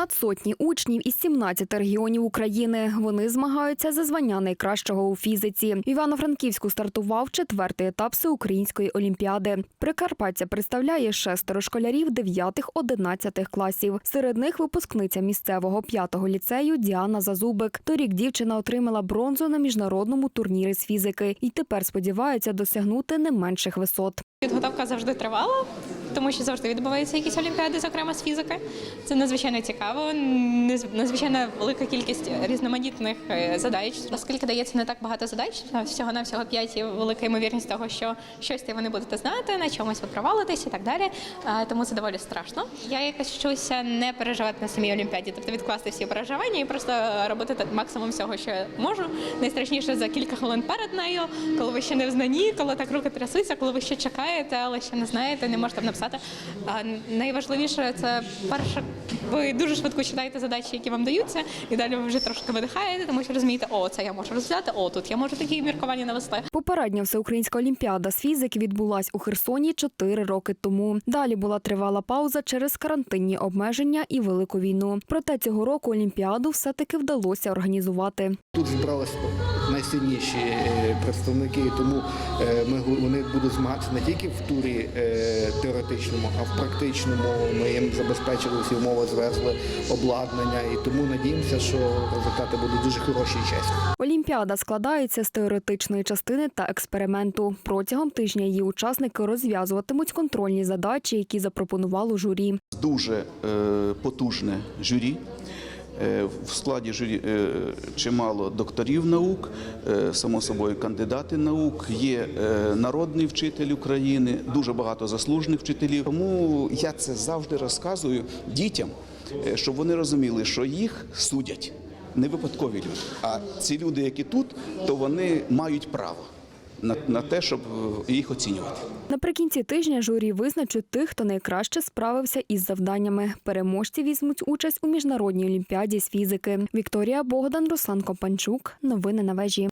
Понад сотні учнів із 17 регіонів України. Вони змагаються за звання найкращого у фізиці. В Івано-Франківську стартував четвертий етап всеукраїнської олімпіади. Прикарпаття представляє шестеро школярів 9-11 класів. Серед них випускниця місцевого п'ятого ліцею Діана Зазубик. Торік дівчина отримала бронзу на міжнародному турнірі з фізики і тепер сподівається досягнути не менших висот. Підготовка завжди тривала, тому що завжди відбуваються якісь олімпіади, зокрема з фізики. Це надзвичайно цікаво, надзвичайно велика кількість різноманітних е, задач. Оскільки дається не так багато задач, всього на всього п'ять є велика ймовірність того, що щось ви не будете знати, на чомусь ви провалитесь і так далі. Тому це доволі страшно. Я якось вчуся не переживати на самій олімпіаді, тобто відкласти всі переживання і просто робити максимум всього, що я можу. Найстрашніше за кілька хвилин перед нею, коли ви ще не в знанні, коли так руки трясуться, коли ви ще чекаєте, але ще не знаєте, не можете написати. А найважливіше це перше, ви дуже швидко читаєте задачі, які вам даються, і далі ви вже трошки видихаєте, тому що розумієте, о, це я можу розв'язати, о, тут я можу такі міркування навести. Попередня всеукраїнська олімпіада з фізики відбулась у Херсоні чотири роки тому. Далі була тривала пауза через карантинні обмеження і велику війну. Проте цього року олімпіаду все-таки вдалося організувати. Тут зібралися найсильніші е, представники, тому е, ми гу- вони будуть змагатися не тільки в турі е, теоретичному, а в практичному. Ми їм забезпечили всі умови, звезли обладнання, і тому надіємося, що результати будуть дуже хороші і чесні. Олімпіада складається з теоретичної частини та експерименту. Протягом тижня її учасники розв'язуватимуть контрольні задачі, які запропонувало журі. дуже е, потужне журі. Е, В складі журі е, чимало докторів наук, е, само собою кандидати наук, є народний вчитель України, дуже багато заслужених вчителів. Тому я це завжди розказую дітям, щоб вони розуміли, що їх судять не випадкові люди. А ці люди, які тут, то вони мають право на, на те, щоб е, їх оцінювати. Наприкінці тижня журі визначить тих, хто найкраще справився із завданнями. Переможці візьмуть участь у міжнародній олімпіаді з фізики. Вікторія Богдан, Руслан Копанчук. Новини на вежі.